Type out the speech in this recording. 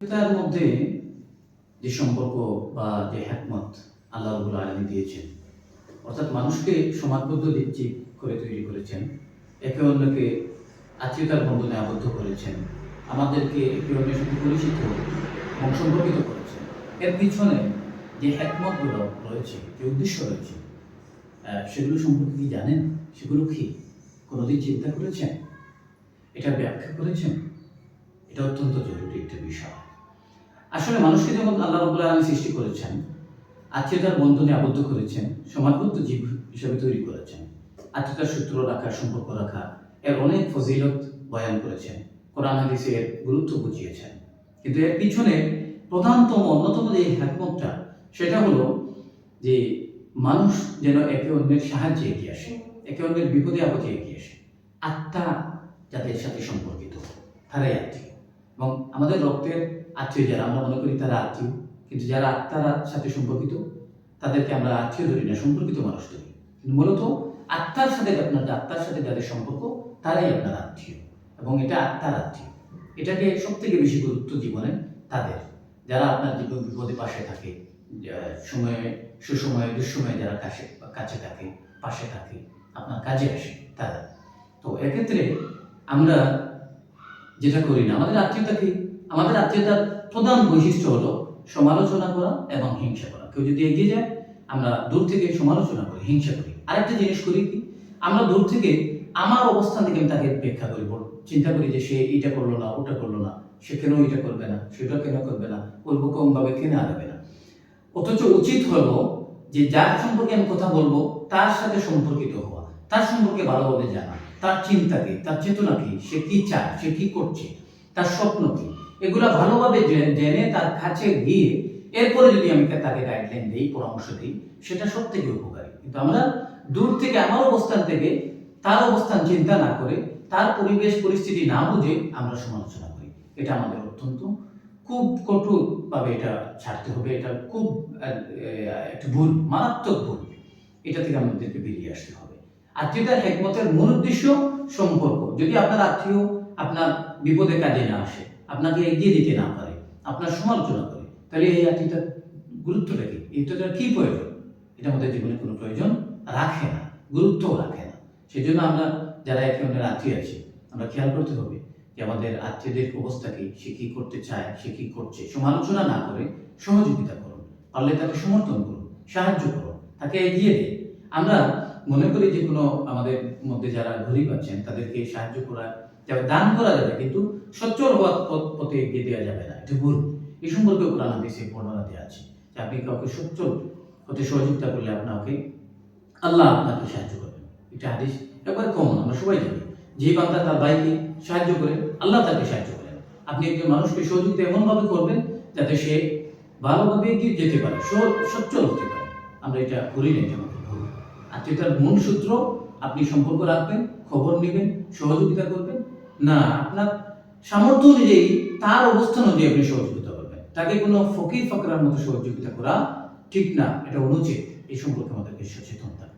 তার মধ্যে যে সম্পর্ক বা যে হ্যাকমত আল্লাহ রবুল আলমী দিয়েছেন, অর্থাৎ মানুষকে সমাজবদ্ধ ভিত্তিক করে তৈরি করেছেন, একে অন্যকে আত্মীয়তার বন্ধনে আবদ্ধ করেছেন, আমাদেরকে একে অন্যের সাথে পরিচিত এবং সম্পর্কিত করেছেন। এর পিছনে যে হ্যাকমতগুলো রয়েছে, যে উদ্দেশ্য রয়েছে সেগুলো সম্পর্কে কি জানেন? সেগুলো কি কোনোদিন চিন্তা করেছেন? এটা ব্যাখ্যা করেছেন? এটা অত্যন্ত জরুরি একটা বিষয়। আসলে মানুষকে যেমন আল্লাহ রবুল্লাহ আলমী সৃষ্টি করেছেন, আত্মীয়তার বন্ধনে আবদ্ধ করেছেন, সমাজবদ্ধ জীব হিসাবে তৈরি করেছেন, আত্মীয়তার সূত্র রাখা, সম্পর্ক রাখা, এর অনেক ফজিলত বয়ান করেছেন, কোরআন হাদিসে এর গুরুত্ব বুঝিয়েছেন। কিন্তু এর পিছনে প্রধানতম, অন্যতম যে হ্যাকমতটা সেটা হলো যে মানুষ যেন একে অন্যের সাহায্যে এগিয়ে আসে, একে অন্যের বিপদে আপদে এগিয়ে আসে। আত্মা যাদের সাথে সম্পর্কিত, তারাই আত্মীয়। এবং আমাদের রক্তের আত্মীয় যারা, আমরা মনে করি তারা আত্মীয়। কিন্তু যারা আত্মার সাথে সম্পর্কিত, তাদেরকে আমরা আত্মীয় ধরি না, সম্পর্কিত মানুষ ধরি। কিন্তু মূলত আত্মার সাথে আপনার আত্মার সাথে যাদের সম্পর্ক, তারাই আপনার আত্মীয়। এবং এটা আত্মার আত্মীয়। এটাকে সব থেকে বেশি গুরুত্ব জীবনে তাদের। যারা আপনার জীবন বিপদে পাশে থাকে সময়ে, সুসময়ে, দুঃসময়ে যারা কাছে কাছে থাকে, পাশে থাকে, আপনার কাজে আসে তারা। তো এক্ষেত্রে আমরা যেটা করি না। আমাদের আত্মীয়তা কি? আমাদের আত্মীয়তার প্রধান বৈশিষ্ট্য হলো সমালোচনা করা এবং হিংসা করা। কেউ যদি এগিয়ে যায়, আমরা দূর থেকে সমালোচনা করি, হিংসা করি। আরেকটা জিনিস করি কি? আমরা দূর থেকে আমার অবস্থান থেকে আমি তাকে ব্যাখ্যা করি। চিন্তা করি যে সে এটা করল না, ওটা করল না। সে কেন এটা করবে না? সেটা কেন করবে না? করব কম ভাবে কেন আগাবে না? অথচ উচিত হলো যে যার সম্পর্কে আমি কথা বলব, তার সাথে সম্পর্কিত হওয়া, তার সম্পর্কে ভালোভাবে জানা। তার চিন্তা কি? তার চেতনা কি? সে কি চায়? সে কি করছে? তার স্বপ্ন কি? এগুলা ভালোভাবে জেনে তার কাছে গিয়ে এরপরে যদি আমি তাকে গাইডলাইন দিই, পরামর্শ দিই, সেটা সব থেকে উপকারী। কিন্তু আমরা দূর থেকে, আমার অবস্থান থেকে, তার অবস্থান চিন্তা না করে, তার পরিবেশ, পরিস্থিতি না বুঝে আমরা সমালোচনা করি। এটা আমাদের অত্যন্ত খুব কঠোরভাবে এটা ছাড়তে হবে। এটা খুব একটা ভুল, মারাত্মক ভুল। এটা থেকে আমাদেরকে বেরিয়ে আসতে হবে। আত্মীয়তার হেকমতের মূল উদ্দেশ্য, সম্পর্ক। যদি আপনার আত্মীয় আপনার বিপদে কাজে না আসে, আপনাকে এগিয়ে দিতে না পারে, আপনার সমালোচনা করে, তাহলে এই আত্মীয়তার গুরুত্বটা কি? এইটার কি প্রয়োজন? এটা আমাদের জীবনে কোনো প্রয়োজন রাখে না, গুরুত্বও রাখে না। সেই জন্য আমরা যারা একে অন্যের আত্মীয় আছি, আমরা খেয়াল করতে হবে যে আমাদের আত্মীয়দের অবস্থা কি, সে কি করতে চায়, সে কি করছে। সমালোচনা না করে সহযোগিতা করুন, পারলে তাকে সমর্থন করুন, সাহায্য করুন, তাকে এগিয়ে দিন। আমরা মনে করি যে কোনো আমাদের মধ্যে যারা গরিব আছেন, তাদেরকে সাহায্য করা যাবে দান করা যাবে, কিন্তু সচ্ছল হওয়ার পথ- এগিয়ে দেওয়া যাবে না। এটা ভুল এই সম্পর্কে কোরআন হাদিসে বর্ণনা দেওয়া আছে যে আপনি কাউকে সচ্ছল হতে সহযোগিতা করলে আপনাকে আল্লাহ আপনাকে সাহায্য করবেন। এটা হাদিস একবার কমন আমরা সবাই জানি। যে বান্দা তার ভাইকে সাহায্য করে, আল্লাহ তাকে সাহায্য করেন। আপনি একজন মানুষকে সহযোগিতা এমনভাবে করবেন যাতে সে ভালোভাবে এগিয়ে যেতে পারে সচ্ছল হতে পারে। আমরা এটা করি না, এটা আত্মীয়তার মূল সূত্র, আপনি সম্পর্ক রাখবেন, খবর নেবেন, সহযোগিতা করবেন। না, আপনার সামর্থ্য অনুযায়ী তার অবস্থান অনুযায়ী আপনি সহযোগিতা করবেন। তাকে কোনো ফকির ফকরার মতো সহযোগিতা করা ঠিক না, এটা অনুচিত। এই সম্পর্কে আমাদেরকে সচেতন থাকতে হবে।